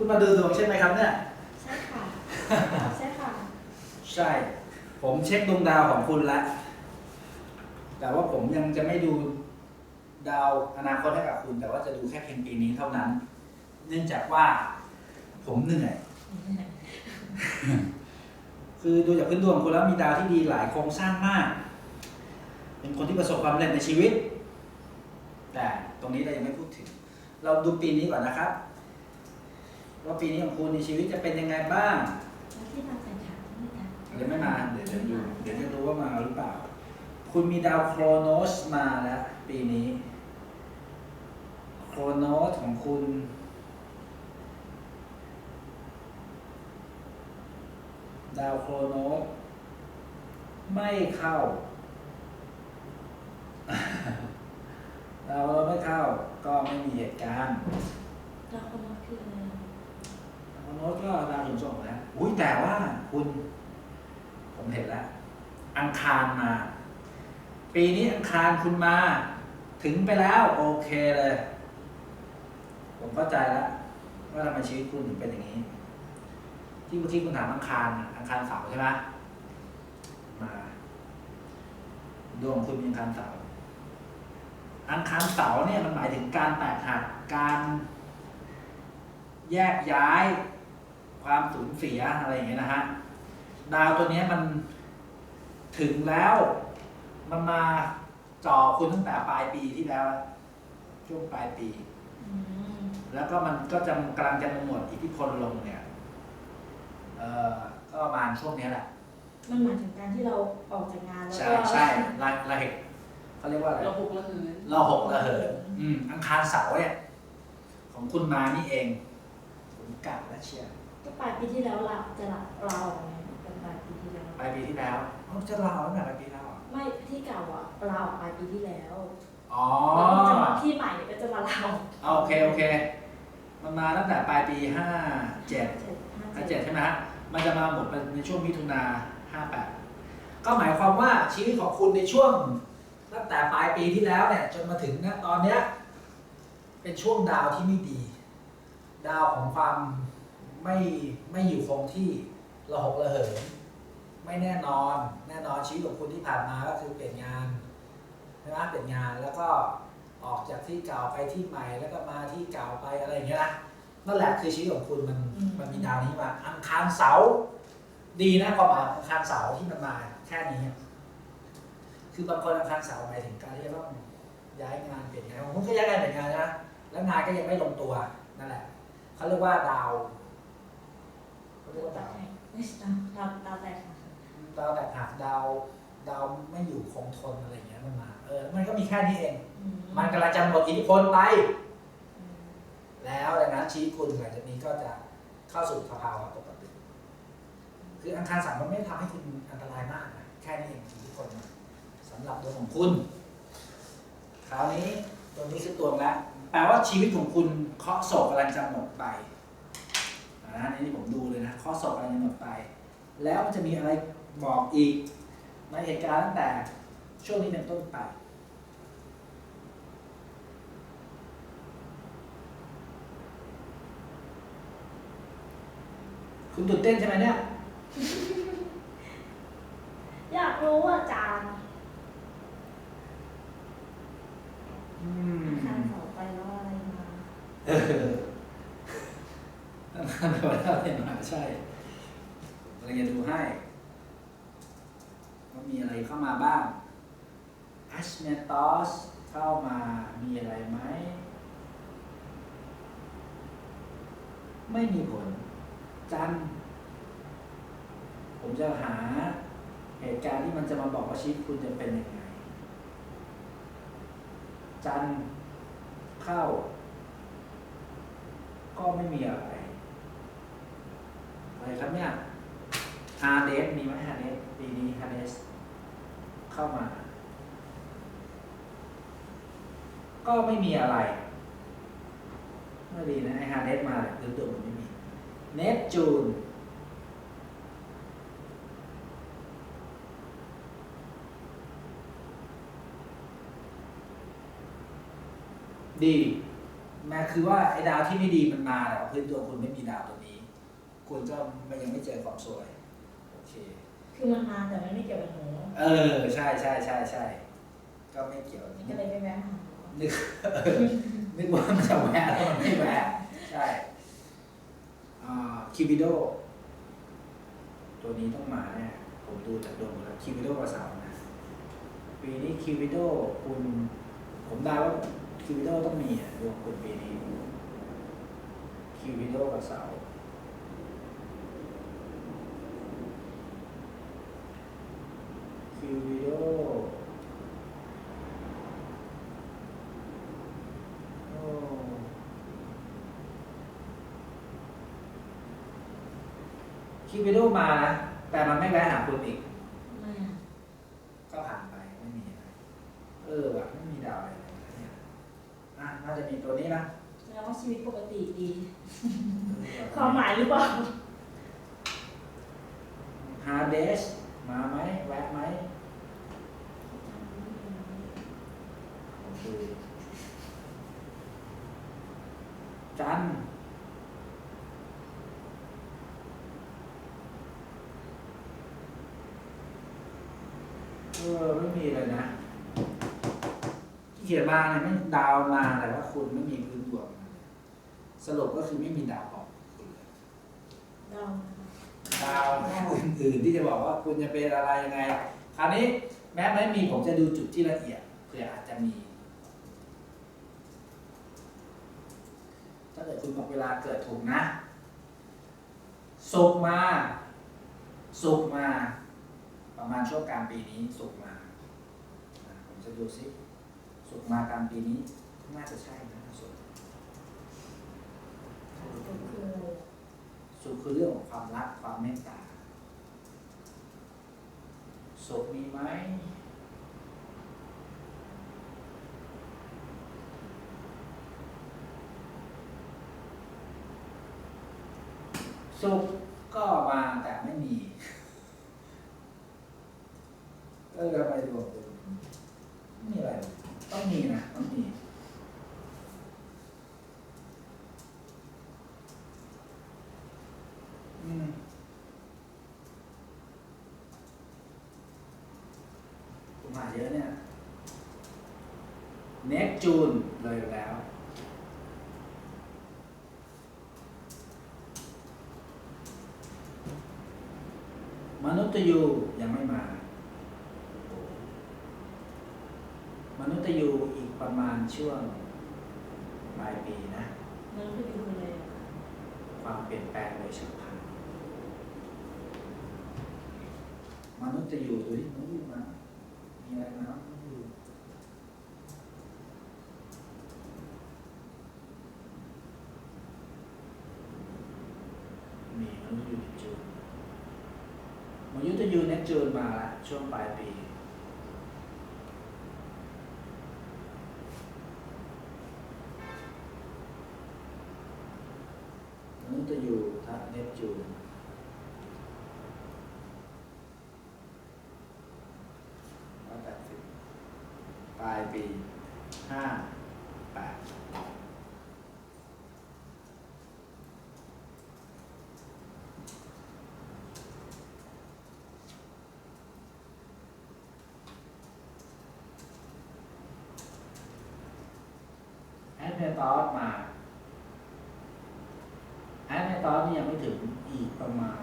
คุณมาดูดวงใช่ไหมครับเนี่ยใช่ค่ะ ใช่ค่ะ ใช่ ผมเช็คดวงดาวของคุณแล้วแต่ว่าผมยังจะไม่ดูดาวอนาคตให้กับคุณ แต่ว่าจะดูแค่เพียงปีนี้เท่านั้น เนื่องจากว่า ผมเหนื่อย คือดูจากพื้นดวงคุณแล้วมีดาวที่ดีหลายโครงสร้างมาก เป็นคนที่ประสบความสำเร็จในชีวิต แต่ตรงนี้เรายังไม่พูดถึง เราดูปีนี้ก่อนนะครับ ว่าปีนี้ของคุณในชีวิตจะเป็นยังไงบ้างแล้วที่มาแต่งขาไม่ได้เดี๋ยวไม่มาเดี๋ยวจะดูเดี๋ยวจะรู้ว่ามาหรือเปล่า คุณมีดาวโครโนสมาแล้วปีนี้โครโนสของคุณดาวโครโนสไม่เข้าดาวโครโนสไม่เข้า ก็ไม่มีเหตุการณ์เราคนนั้นคืออะไรดาวโครโนสก็ดาวขนส่งนะอุ้ยแต่ว่าคุณ ผมเห็นแล้ว อังคารมา ปีนี้อังคารคุณมา ถึงไปแล้วโอเคเลย ผมเข้าใจแล้วว่าทำไมชีวิตคุณถึงเป็นอย่างนี้ ที่เมื่อกี้คุณถามอังคารอังคารเสาใช่ไหมมาดวงคุณมีอังคารเสาอังคารเสาเนี่ยมันหมายถึงการแตกหักการแยกย้าย ความสูญเสียอะไรอย่างเงี้ยนะฮะดาวตัวเนี้ยมันถึงแล้ว มันมาจ่อคุณตั้งแต่ปลายปีที่แล้ว ช่วงปลายปีอืมแล้วก็มันก็จะกำลังจะหมดอิทธิพลลงเนี่ยเอ่อก็ประมาณช่วงเนี้ยแหละ มันหมายถึงการที่เราออกจากงานแล้วใช่ก็ใช่ระระเหกเขาเรียกว่าอะไรเราหุกระหืนระหกระเหินอืมอังคารเสาร์เนี่ย ของคุณมานี่เองผมกะและเชียร์ ก็ปลายปีที่แล้วเราจะละเราออกไงเป็นปลายปีที่แล้ว ปลายปีที่แล้วเขาจะลาตั้งแต่ปลายปีแล้วเหรอไม่ที่เก่าอะเราออกปลายปีที่แล้วอ๋อแล้วก็จะมาที่ใหม่ก็จะมาเราเอาโอเคโอเค มันมาตั้งแต่ปลายปีห้าเจ็ดเจ็ดห้าห้าเจ็เจ็ดดใช่ไหมฮะ มันจะมาหมดในช่วงมิถุนาห้าแปดก็หมายความว่าชีวิตของคุณในช่วงตั้งแต่ปลายปีที่แล้วเนี่ยจนมาถึงนะตอนเนี้ยเป็นช่วงดาวที่ไม่ดี ดาวของความ ไม่ไม่อยู่คงที่ระหกระเหินไม่แน่นอนแน่นอนชีวิตของคุณที่ผ่านมาก็คือเปลี่ยนงานใช่ไหมเปลี่ยนงานแล้วก็ออกจากที่เก่าไปที่ใหม่แล้วก็มาที่เก่าไปอะไรอย่างเงี้ยนะนั่นแหละคือชีวิตของคุณมันมันมีดาวนี้มาอังคารเสาร์ดีนะความหมายของอังคารเสาร์ที่มันมาแค่นี้คือบางคนอังคารเสาร์หมายถึงการที่จะต้องย้ายงานเปลี่ยนงานผมก็ย้ายงานเปลี่ยนงานนะแล้วงานก็ยังไม่ลงตัวนั่นแหละเขาเรียกว่าดาว เขาเรียกว่าตาดาวแตกเอ้ยตาตาแตกค่ะดาวแตกหักดาวดาวไม่อยู่คงทนอะไรอย่างเงี้ยมันมาเออมันก็มีแค่นี้เองอืมมันกำลังจะหมดอิทธิพลไปอืมแล้วดังนั้นชีวิตคุณหลังจากนี้ก็จะเข้าสู่สภาวะปกติ คืออังคารสามมันไม่ทำให้คุณอันตรายมากนะแค่นี้เองอิทธิพลมันสำหรับตัวของคุณ คราวนี้ตัวนี้คือตัวแล้วแปลว่าชีวิตของคุณเคราะห์โศกกำลังจะหมดไป อ่าอันนี้ผมดูเลยนะเคราะห์โศกกำลังจะหมดไป แล้วมันจะมีอะไรบอกอีกในเหตุการณ์ตั้งแต่ช่วงนี้เป็นต้นไปคุณตื่นเต้นใช่ไหมเนี่ย อยากรู้ว่าอาจารย์ อืม ทานเสาไปแล้วอะไรมา เออตั้งแต่วันแรกเนี่ยมาใช่เราจะดูให้ว่ามีอะไรเข้ามาบ้าง a s m e t o s เข้ามามีอะไรไหม ไม่มีผล จัน ผมจะหาเหตุการณ์ที่มันจะมาบอกว่าชีวิตคุณจะเป็นยังไง จันเข้า ก็ไม่มีอะไรอะไรครับเนี่ยฮาเดสมีไหมฮาเดสปีนี้ฮาเดสเข้ามา ก็ไม่มีอะไรไม่ดีนะไอฮาเดสมาหรือตัวมันไม่มีเนปจูนดีดแม่คือว่าไอ้ดาวที่ไม่ดีมันมาแต่ว่าพื้นตัวคุณไม่มีดาวตัวนี้ คุณก็ไม่ยังไม่เจอความสวยโอเค คือมันมาแต่มันไม่เกี่ยวกับหนูเออ ใช่ใช่ใช่ใช่ก็ไม่เกี่ยวนี่ก็เลยไปแวะหาห นึกนึกว่ามันจะแวะแล้วมันไม่แวะใช่คิวิโดตัวนี้ต้องมาเนี่ยผมดูจากดวงแล้วคิวิโดกับเสาร์นะปีนี้คิวิโดคุณ ผมเดาว่าคิวิโดต้องมีอะดวงคุณปีนี้คิวิโดกับเสาร์คิวิโด โอ้ คิววิดีโอมานะแต่มันไม่แวะหาคุณอีก ไม่ก็ผ่านไปไม่มีอะไรเออว่ะไม่มีดาวอะไรเลยนะเนี่ยอะน่าจะมีตัวนี้นะแล้วว่าชีวิตปกติดีเออความหมายหรือเปล่าฮาเดสมาไหมแวะไหมโอเคจันทร์เอไม่มีเลยนะที่เขียนมาเนี่ยไม่ดาวมาแต่ว่าคุณไม่มีพื้นดวงสรุปก็คือไม่มีดาวออกคุณเลยเราดาวอื่นๆที่จะบอกว่าคุณจะเป็นอะไรยังไงคราวนี้แม้ไม่มีผมจะดูจุดที่ละเอียดเผื่ออาจจะมี ถ้าเกิดคุณบอกเวลาเกิดถูกนะสุกมาสุกมา ประมาณช่วงกลางปีนี้สุกร์มาอะผมจะดูซิสุกร์มากลางปีนี้น่าจะใช่นะสุกร์ก็คืออะไรสุขคือเรื่องของความรักความเมตตาสุขมีไหมสุขก็มาแต่ไม่มี เออทำไปดูไม่มีอะไร ต้องมีนะ ต้องมีอืมผมหาเยอะเนี่ยเนปจูนเลยแล้ว มนุษย์ยูยังไม่มา มนุษย์ยูอีกประมาณ ช่วงปลายปีนะ มันคืออยู่คืออะไรอะความเปลี่ยนแปลงโดยฉับพลันมนุษย์จะอยู่ดูที่มนุษย์อยู่มา มีอะไรมามนุษย์อยู่มีมนุษย์อยู่ในจูนมนุษย์จะอยู่ในจูนมาละช่วงปลายปี มนุษย์จะอยู่ทับเนปจูนร้อยแปดสิบปลายปีห้าแปดแอดเมตอสมา แอดในตอนนี้ยังไม่ถึงอีกประมาณ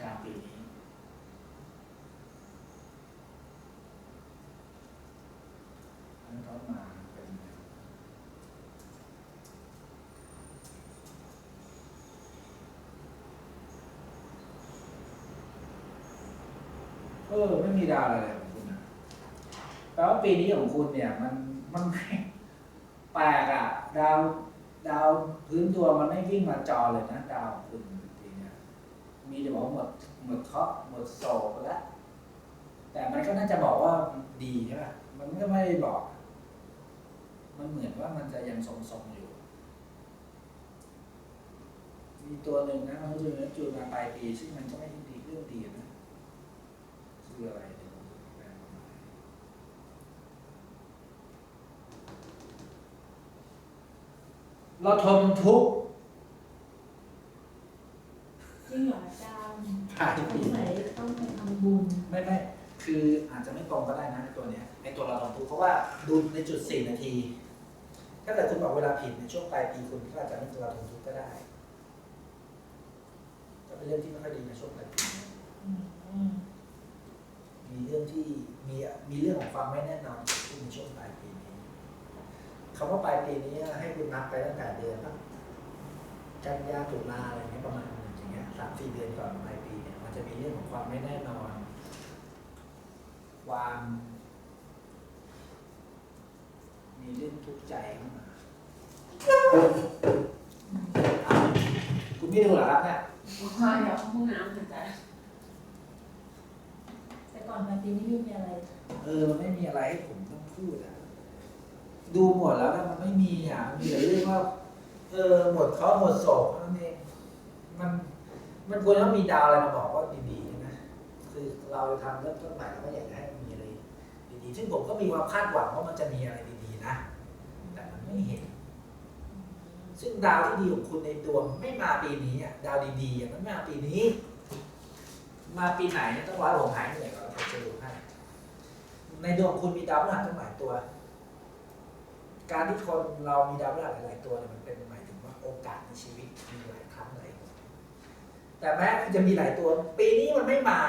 กลางปีนี้ อันตอนมาเป็น เออ ไม่มีดาวอะไรเลยของคุณนะแปลว่าปีนี้ของคุณเนี่ย มันมันแปลกอะดาว ดาวพื้นตัวมันไม่วิ่งมาจอเลยนะ ดาวคุณทีเนี้ยมีแต่บอกหมดหมดเคาะห์หมดโศกแล้วแต่มันก็น่าจะบอกว่าดีใช่ป่ะมันก็ไม่ได้บอก มันเหมือนว่ามันจะยังทรงๆอยู่ มีตัวหนึ่งนะมันก็คือจูนมาปลายปีซึ่งมันก็ไม่ได้ดีเรื่องดีนะคืออะไรเดี๋ยวผมดูแปลความหมาย ม เราทนทุกข์จริงเหรออาจารย์ปลายสปีงสัยต้องไปทำบุญไม่ไม่คืออาจจะไม่ตรงก็ได้นะไอ้ตัวเนี้ยไอตัวเราทนทุกข์เพราะว่าดูในจุดสี่นาที ถ้าเกิดคุณบอกเวลาผิดในช่วงปลายปีคุณก็อาจจะไม่ตัวเราทนทุกข์ก็ได้ก็เป็นเรื่องที่ไม่ค่อยดีในช่วงปลายปีอืมมีเรื่องที่มีมีเรื่องของความไม่แน่นอนเกิดขึ้นในช่วงปลายปีนี้ คำว่าปลายปีนี้ให้คุณนับไปตั้งแต่เดือนตั้งกันยาตุลาอะไรเงี้ยประมาณอย่างเงี้ยสามสี่เดือนก่อนปลายปีเนี่ยมันจะมีเรื่องของความไม่แน่นอน ความ มีเรื่องทุกข์ใจเข้ามาอ้าวคุณไม่ดูเหรอครับเนี่ยว่าเดี๋ยวห้องน้ำสนใจแต่ก่อนมาปีนี้ไม่มีอะไร เออมันไม่มีอะไรให้ผมต้องพูดอะ ดูหมดแล้วมันไม่มีอะมีแต่เรื่องว่า เออหมดเขาหมดโศกนั่นเองมันมันควรต้องมีดาวอะไรมาบอกว่าดีๆนะคือเราทำเริ่มต้นใหม่เราก็อยากให้มันมีอะไรดีๆซึ่งผมก็มีความคาดหวังว่ามันจะมีอะไรดีๆนะ แต่มันไม่เห็น ซึ่งดาวที่ดีของคุณในดวงไม่มาปีนี้อะดาวดีๆอะมันไม่มาปีนี้ มาปีไหนเนี่ยต้องรอให้ผมหายเหนื่อยก่อนผมจะดูให้ในดวงคุณมีดาวพฤหัสตั้งหลายตัว การที่คนเรามีดาวพฤหัสหลายๆตัวเนี่ยมันเป็นหมายถึงว่าโอกาสในชีวิตมีหลายครั้งหลายหนแต่แม้คุณจะมีหลายตัว ปีนี้มันไม่มา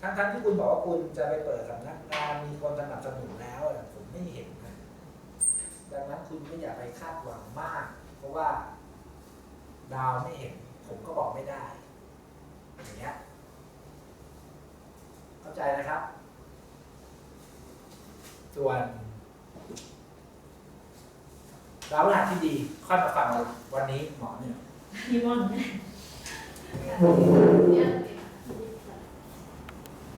ทั้งๆที่คุณบอกว่าคุณจะไปเปิดสำนักงานมีคนสนับสนุนแล้วผมไม่เห็นนะดังนั้นคุณก็อย่าไปคาดหวังมาก เพราะว่าดาวไม่เห็น ผมก็บอกไม่ได้ อย่างเงี้ยเข้าใจนะครับ ส่วน ดาวพฤหัสที่ดีค่อยมาฟังวันนี้หมอเนี่ยพี่ม่อนเนี่ย